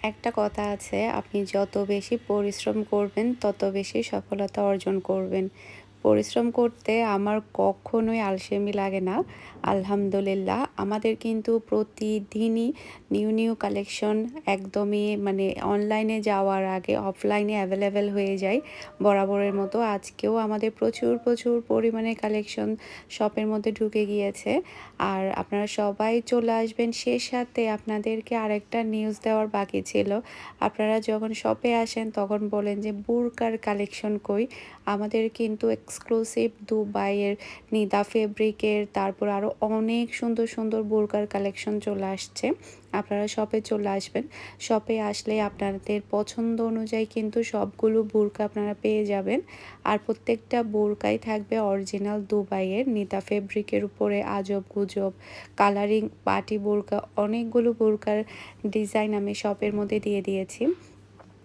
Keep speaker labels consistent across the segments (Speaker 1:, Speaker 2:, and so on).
Speaker 1: একটা কথা আছে আপনি যত বেশি পরিশ্রম করবেন তত বেশি সফলতা অর্জন করবেন। পরিশ্রম করতে আমার কখনোই আলসেমি লাগে না। আলহামদুলিল্লাহ, আমাদের কিন্তু প্রতিদিনই নিউ নিউ কালেকশন একদমই মানে অনলাইনে যাওয়ার আগে অফলাইনে অ্যাভেলেবেল হয়ে যায় বরাবরের মতো। আজকেও আমাদের প্রচুর প্রচুর পরিমাণে কালেকশন শপের মধ্যে ঢুকে গিয়েছে। আর আপনারা সবাই চলে আসবেন, সে সাথে আপনাদেরকে আরেকটা নিউজ দেওয়ার বাকি ছিল। আপনারা যখন শপে আসেন তখন বলেন যে, বুরকার কালেকশন কই? আমাদের কিন্তু এক্সক্লুসিভ দুবাইয়ের নিদা ফেব্রিকের তারপর আরও অনেক সুন্দর সুন্দর বোরকার কালেকশন চলে আসছে। আপনারা শপে চলে আসবেন। শপে আসলে আপনাদের পছন্দ অনুযায়ী কিন্তু সবগুলো বোরকা আপনারা পেয়ে যাবেন। আর প্রত্যেকটা বোরকাই থাকবে অরিজিনাল দুবাইয়ের নিতা ফেব্রিকের উপরে আজব গুজব কালারিং পাটি বোরকা অনেকগুলো বোরকার ডিজাইন আমি শপের মধ্যে দিয়ে দিয়েছি।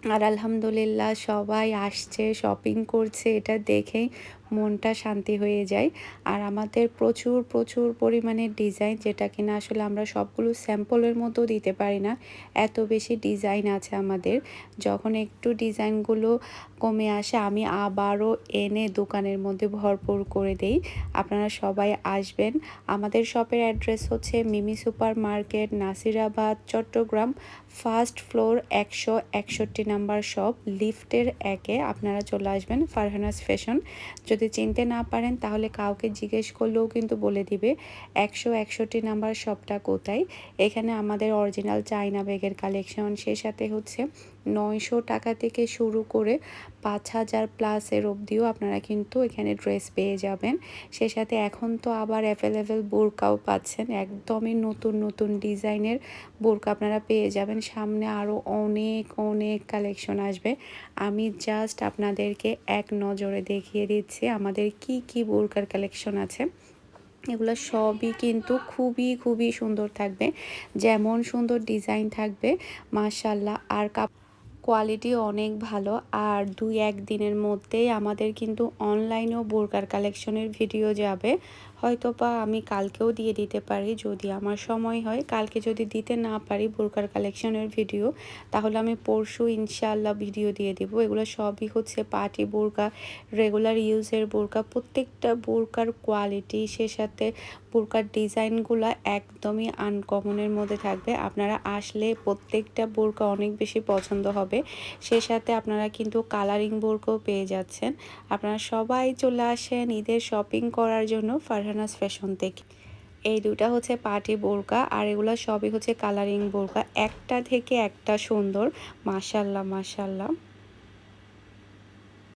Speaker 1: আর আলহামদুলিল্লাহ সবাই আসছে শপিং করছে এটা দেখেই মনটা শান্তি হয়ে যায়। আর আমাদের প্রচুর প্রচুর পরিমাণে ডিজাইন যেটা কিনা আসলে আমরা সবগুলো স্যাম্পলের মতো দিতে পারি না। এত বেশি ডিজাইন আছে আমাদের। যখন একটু ডিজাইনগুলো কমে আসে, আমি আবারও এনে দোকানের মধ্যে ভরপুর করে দেই। আপনারা সবাই আসবেন। আমাদের শপের অ্যাড্রেস হচ্ছে Mimi super market Nasirabad, Chattogram. First floor একশো একষট্টি নাম্বার শপ লিফটের একে আপনারা চলে আসবেন, ফারহানাস ফ্যাশন যদি চিনতে না পারেন, তাহলে কাউকে জিজ্ঞেস করলেও কিন্তু বলে দিবে, একশো একষট্টি নাম্বার শপটা কোথায়। এখানে আমাদের অরিজিনাল চায়না ব্যাগের কালেকশন সে সাথে হচ্ছে নয়শো টাকা থেকে শুরু করে পাঁচ হাজার প্লাসের অবধিও আপনারা কিন্তু এখানে ড্রেস পেয়ে যাবেন। সে সাথে এখন তো আবার অ্যাভেলেবেল বোরকাও পাচ্ছেন। একদমই নতুন নতুন ডিজাইনের বোরকা আপনারা পেয়ে যাবেন। সামনে আরও অনেক অনেক কালেকশন আসবে। আমি জাস্ট আপনাদেরকে এক নজরে দেখিয়ে দিচ্ছি আমাদের কি কি বোরকার কালেকশন আছে। এগুলো সবই কিন্তু খুবই খুবই সুন্দর থাকবে। যেমন সুন্দর ডিজাইন থাকবে মাশাল্লাহ আর কাপ কোয়ালিটি অনেক ভালো। আর দুই, এক দিনের মধ্যেই আমাদের কিন্তু অনলাইনেও বোরকার কালেকশনের ভিডিও যাবে। হয়তো বা আমি কালকেও দিয়ে দিতে পারি, যদি আমার সময় হয়। কালকে যদি দিতে না পারি বোরকার কালেকশনের ভিডিও তাহলে আমি পরশু ইনশাল্লাহ ভিডিও দিয়ে দিব। এগুলো সবই হচ্ছে পার্টি বোরকা রেগুলার ইউজের বোরকা। প্রত্যেকটা বোরকার কোয়ালিটি সে সাথে বোরকার ডিজাইনগুলো একদমই আনকমনের মধ্যে থাকবে। আপনারা আসলে প্রত্যেকটা বোরকা অনেক বেশি পছন্দ হবে। সে সাথে আপনারা কিন্তু কালারিং বোরকাও পেয়ে যাচ্ছেন। আপনারা সবাই চলে আসেন ঈদের শপিং করার জন্য ফারহানাস ফ্যাশন থেকে। এই দুটা হচ্ছে পার্টি বোরকা আর এগুলো সবই হচ্ছে কালারিং বোরকা। একটা থেকে একটা সুন্দর। মাসাল্লাহ মাসাল্লাহ